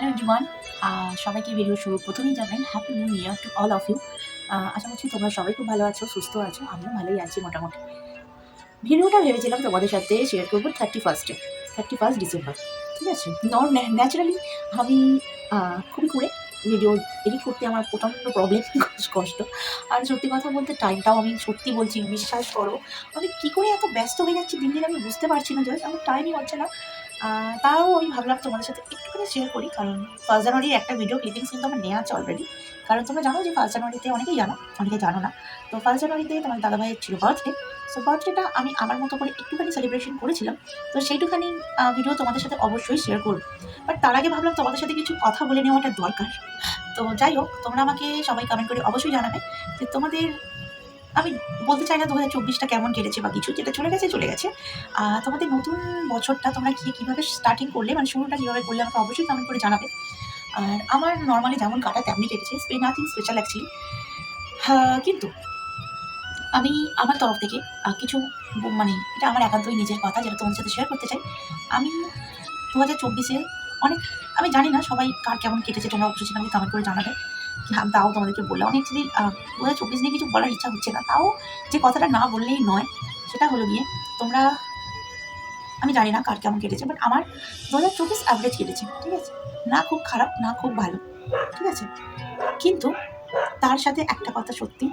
Hello everyone সবাইকে video শুরু প্রথমেই জানাই happy new year to all of you আশা করছি তোমরা সবাই খুব ভালো আছো, সুস্থ আছো, আমিও ভালোই আছি মোটামুটি। ভিডিওটা ভেবেছিলাম তোমাদের সাথে শেয়ার করব থার্টি ফার্স্টে থার্টি ফার্স্ট ডিসেম্বর ঠিক আছে? নর ন্যাচারালি আমি খুবই করে ভিডিও এডিট করতে আমার প্রচণ্ড প্রবলেম কষ্ট। আর সত্যি কথা বলতে টাইমটাও আমি সত্যি বলছি, বিশ্বাস করো, আমি কী করে এত ব্যস্ত হয়ে যাচ্ছি, দিন দিন আমি বুঝতে পারছি না জাস্ট আমার টাইমই হচ্ছে না। তাও আমি ভাবলাম তোমাদের সাথে একটুখানি শেয়ার করি, কারণ ফার্স্ট জানুয়ারির একটা ভিডিও ক্লিপিংস কিন্তু আমার নেওয়া আছে অলরেডি কারণ তোমরা জানো যে ফার্স্ট জানুয়ারিতে অনেকেই জানো, অনেকে জানো না, তো ফার্স্ট জানুয়ারিতে তোমার দাদাভাইয়ের ছিল বার্থডে সো বার্থডেটা আমি আমার মতো করে একটুখানি সেলিব্রেশন করেছিলাম। তো সেইটুখানি ভিডিও তোমাদের সাথে অবশ্যই শেয়ার করব। বাট তার আগে ভাবলাম তোমাদের সাথে কিছু কথা বলে নেওয়াটা দরকার। তো যাই হোক, তোমরা আমাকে সবাই কমেন্ট করে অবশ্যই জানাবে যে তোমাদের আমি বলতে চাই না দু হাজার চব্বিশটা কেমন কেটেছে বা কিছু, যেটা চলে গেছে চলে গেছে। তোমাদের নতুন বছরটা তোমরা কি কীভাবে স্টার্টিং করলে মানে শুরুটা কীভাবে করলে আমাকে অবশ্যই কমেন্ট করে জানাবে। আর আমার নর্মালি যেমন কাটা তেমনি কেটেছে নাথিং স্পেশাল অ্যাকচুয়ালি কিন্তু আমি আমার তরফ থেকে কিছু মানে এটা আমার একান্তই নিজের কথা যেটা তোমাদের সাথে শেয়ার করতে চাই। আমি দু হাজার চব্বিশে অনেক, আমি জানি না সবাই কার কেমন কেটেছে, তোমরা অবশ্যই সেটা আমাকে কমেন্ট করে জানাবে। তাও তোমাদেরকে বললাম। অনেক যদি দু হাজার চব্বিশ নিয়ে কিছু বলার ইচ্ছা হচ্ছে না, তাও যে কথাটা না বললেই নয়, সেটা হলো গিয়ে তোমরা, আমি জানি না কার কেমন কেটেছে বাট আমার দু হাজার চব্বিশ অ্যাভারেজ কেটেছে, ঠিক আছে? না খুব খারাপ, না খুব ভালো, ঠিক আছে? কিন্তু তার সাথে একটা কথা সত্যি।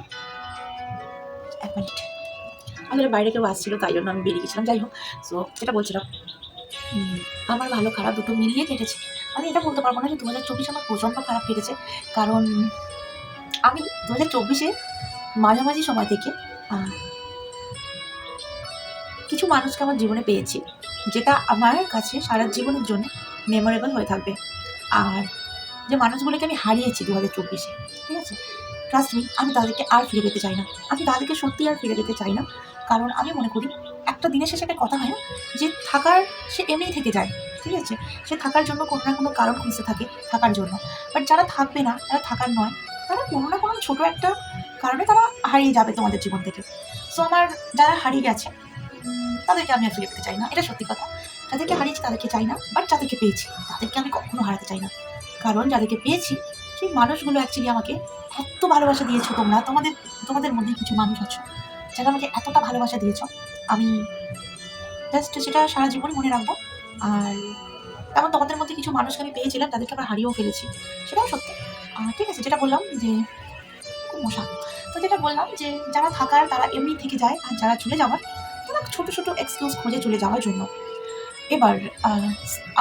এক মিনিট আমাদের বাইরে কেউ আসছিল, তাই জন্য আমি বেরিয়ে গেছিলাম। যাই হোক সো সেটা বলছিলাম আমার ভালো খারাপ দুটো মিলিয়ে কেটেছে। আমি এটা বলতে পারব না যে দু হাজার চব্বিশ আমার প্রচণ্ড খারাপ কেটেছে। কারণ আমি দু হাজার চব্বিশে মাঝামাঝি সময় থেকে কিছু মানুষকে আমার জীবনে পেয়েছি, যেটা আমার কাছে সারা জীবনের জন্য মেমোরেবল হয়ে থাকবে। আর যে মানুষগুলোকে আমি হারিয়েছি দু হাজার চব্বিশে, ঠিক আছে? ট্রাস্ট মি আমি তাদেরকে আর ফিরে পেতে চাই না। আমি তাদেরকে সত্যি আর ফিরে পেতে চাই না। কারণ আমি মনে করি একটা দিনের শেষে একটা কথা হয় না, যে থাকার সে এমনিই থেকে যায়, ঠিক আছে? সে থাকার জন্য কোনো না কোনো কারণ খুঁজতে থাকে থাকার জন্য। বাট যারা থাকবে না, যারা থাকার নয়, তারা কোনো না কোনো ছোটো একটা কারণে তারা হারিয়ে যাবে তোমাদের জীবন থেকে। সো আমার যারা হারিয়ে গেছে, তাদেরকে আমি আর ফিরে পেতে চাই না, এটা সত্যি কথা। যাদেরকে হারিয়েছি তাদেরকে চাই না বাট যাদেরকে পেয়েছি, তাদেরকে আমি কখনো হারাতে চাই না। কারণ যাদেরকে পেয়েছি, সেই মানুষগুলো অ্যাকচুয়ালি আমাকে এত ভালোবাসা দিয়েছ তোমরা, তোমাদের তোমাদের মধ্যে কিছু মানুষ আছো যারা আমাকে এতটা ভালোবাসা দিয়েছ, আমি জাস্ট সেটা সারা জীবন মনে রাখব। আর তেমন তোমাদের মধ্যে কিছু মানুষকে আমি পেয়েছিলাম, তাদেরকে আবার হারিয়েও ফেলেছি। সেটাও সত্যি। ঠিক আছে, যেটা বললাম যে খুব মশা। তো যেটা বললাম যে যারা থাকার, তারা এমনি থেকে যায়, আর যারা চলে যাওয়ার, তারা ছোটো ছোটো এক্সকিউজ খুঁজে চলে যাওয়ার জন্য। এবার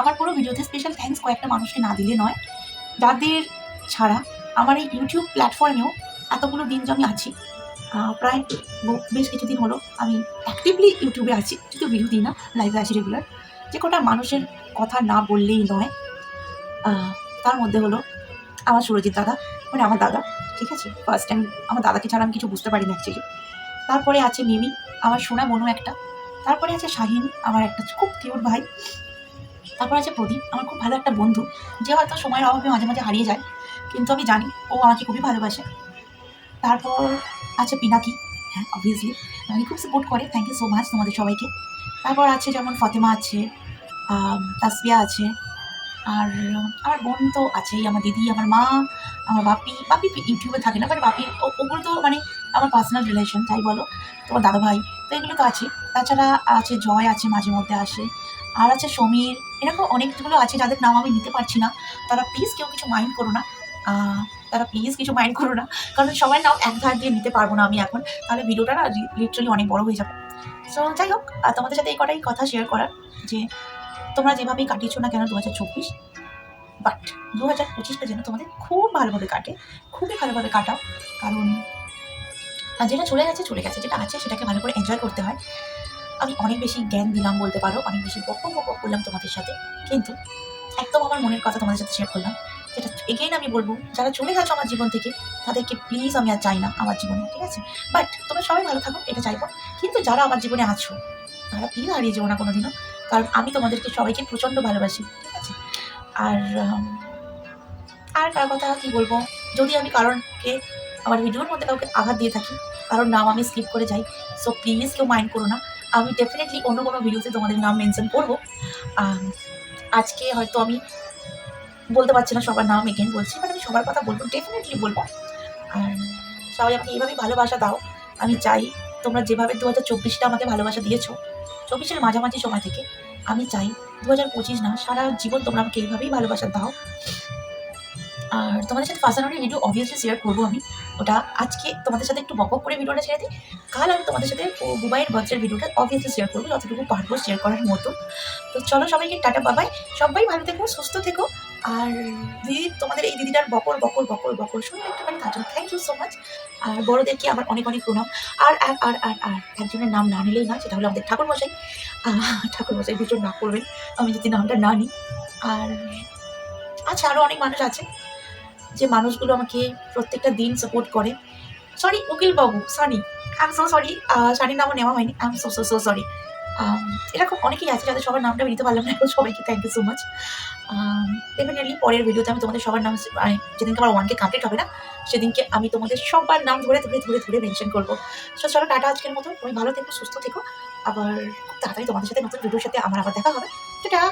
আমার পুরো ভিডিওতে স্পেশাল থ্যাঙ্কস কয়েকটা মানুষকে না দিলে নয়। যাদের ছাড়া আমার এই ইউটিউব প্ল্যাটফর্মেও এতগুলো দিন যে আমি আছি প্রায় বেশ কিছুদিন হলো আমি অ্যাক্টিভলি ইউটিউবে আছি যদিও ভিডিও দিই না লাইভে আছি রেগুলার যে কটা মানুষের কথা না বললেই নয়। তার মধ্যে হলো আমার সুরজিৎ দাদা মানে আমার দাদা, ঠিক আছে? ফার্স্ট টাইম আমার দাদাকে ছাড়া আমি কিছু বুঝতে পারি না অ্যাকচুয়ালি তারপরে আছে মিমি, আমার সোনা বনু একটা। তারপরে আছে শাহিন, আমার একটা খুব কিউট ভাই। তারপর আছে প্রদীপ, আমার খুব ভালো একটা বন্ধু। যে হয়তো সময়ের অভাবে মাঝে মাঝে হারিয়ে যায়, কিন্তু আমি জানি ও আমাকে খুবই ভালোবাসে। তারপর আছে পিনাকি হ্যাঁ অবভিয়াসলি আমাকে খুব সাপোর্ট করে থ্যাংক ইউ সো মাচ তোমাদের সবাইকে। তারপর আছে যেমন ফতেমা আছে তাসবিয়া আছে, আর আমার বোন তো আছেই, আমার দিদি, আমার মা, আমার বাপি। বাপি ইউটিউবে থাকে না বাট বাপি ওগুলো তো মানে আমার পার্সোনাল রিলেশন তাই বলো, তোমার দাদা ভাই তো এগুলো তো আছে। তাছাড়া আছে জয় আছে, মাঝে মধ্যে আসে। আর আছে সমীর, এরকম অনেকগুলো আছে যাদের নাম আমি নিতে পারছি না। তারা প্লিজ কেউ কিছু মাইন্ড করো না। তারা প্লিজ কিছু মাইন্ড করো না। কারণ সবাই নাম এক ধার দিয়ে নিতে পারব না আমি এখন। তাহলে ভিডিওটা না লিটারালি অনেক বড় হয়ে যাবে। সো যাই হোক তোমাদের সাথে এই কটাই কথা শেয়ার করার যে তোমরা যেভাবেই কাটিয়েছো না কেন দু হাজার চব্বিশ বাট দু হাজার পঁচিশটা যেন তোমাদের খুব ভালোভাবে কাটে, খুবই ভালোভাবে কাটাও। কারণ আর যেটা চলে গেছে চলে গেছে। যেটা আছে, সেটাকে ভালো করে এনজয় করতে হয়। আমি অনেক বেশি জ্ঞান দিলাম বলতে পারো, অনেক বেশি বক বক বক করলাম তোমাদের সাথে। কিন্তু, একদম আমার মনের কথা তোমাদের সাথে শেয়ার করলাম। যেটা এগেইন আমি বলব, যারা চলে গেছো আমার জীবন থেকে, তাদেরকে প্লিজ আমি আর চাই না আমার জীবনে, ঠিক আছে? বাট তোমরা সবাই ভালো থাকো, এটা চাইব। কিন্তু যারা আমার জীবনে আছো, তারা প্লিজ হারিয়ে যেও না কোনোদিনও, কারণ আমি তোমাদেরকে সবাইকে প্রচণ্ড ভালোবাসি, ঠিক আছে? আর আর কার কথা কি বলব? যদি আমি কারণকে আমার ভিডিওর মধ্যে কাউকে আঘাত দিয়ে থাকি কারণ নাম আমি স্কিপ করে যাই সো প্লিজ কেউ মাইন্ড করো না। আমি ডেফিনেটলি অন্য কোনো ভিডিওতে তোমাদের নাম মেনশন করব। আজকে হয়তো আমি বলতে পারছি না সবার নাম এগেন বলছি বাট আমি সবার কথা বলব ডেফিনেটলি বলব। আর সবাই আমাকে এইভাবেই ভালোবাসা দাও। আমি চাই তোমরা যেভাবে দু হাজার চব্বিশটা আমাকে ভালোবাসা দিয়েছ, চব্বিশের মাঝামাঝি সময় থেকে, আমি চাই দু হাজার পঁচিশ না, সারা জীবন তোমরা আমাকে এইভাবেই ভালোবাসা দাও। আর তোমাদের সাথে পার্সোনালি ভিডিও অবভিয়াসলি শেয়ার করব আমি। ওটা আজকে তোমাদের সাথে একটু বক বক করে ভিডিওটা ছেড়ে দিই। কাল আমি তোমাদের সাথে বুবাইয়ের বাচ্চার ভিডিওটা অবভিয়াসলি শেয়ার করব, যতটুকু পারব শেয়ার করার মতো। তো চলো সবাইকে টাটা বাবাই সবাই ভালো থেকো, সুস্থ থেকো। আর দিদি, তোমাদের এই দিদিটার বকর বকর বকর বকর শুনে একটুখানি জন্য থ্যাংক ইউ সো মাচ আর বড়োদেরকে আমার অনেক অনেক প্রণাম। আর আর আর আর আর একজনের নাম না নিলেই না সেটা হলো আমাদের ঠাকুরমশাই। ঠাকুরমশাই ভীষণ না করবেন, আমি যদি নামটা না নিই। আর আচ্ছা আরও অনেক মানুষ আছে, যে মানুষগুলো আমাকে প্রত্যেকটা দিন সাপোর্ট করে। সরি উকিল বাবু sorry I am so sorry শাড়ির নামও নেওয়া হয়নি। I am so so so sorry এরকম অনেকেই আছে যাদের সবার নামটা নিতে পারলাম না সবাইকে thank you so much definitely পরের ভিডিওতে আমি তোমাদের সবার নাম মানে যেদিনকে আমার ওয়ানকে কমপ্লিট হবে না, সেদিনকে আমি তোমাদের সবার নাম ধরে ধরে ধরে ধরে মেনশন করব। সো চলো টাটা আজকের মতো, তুমি ভালো থেকো, সুস্থ থেকো। আবার খুব তাড়াতাড়ি তোমাদের সাথে নতুন ভিডিওর সাথে আমার আবার দেখা হবে। টাটা!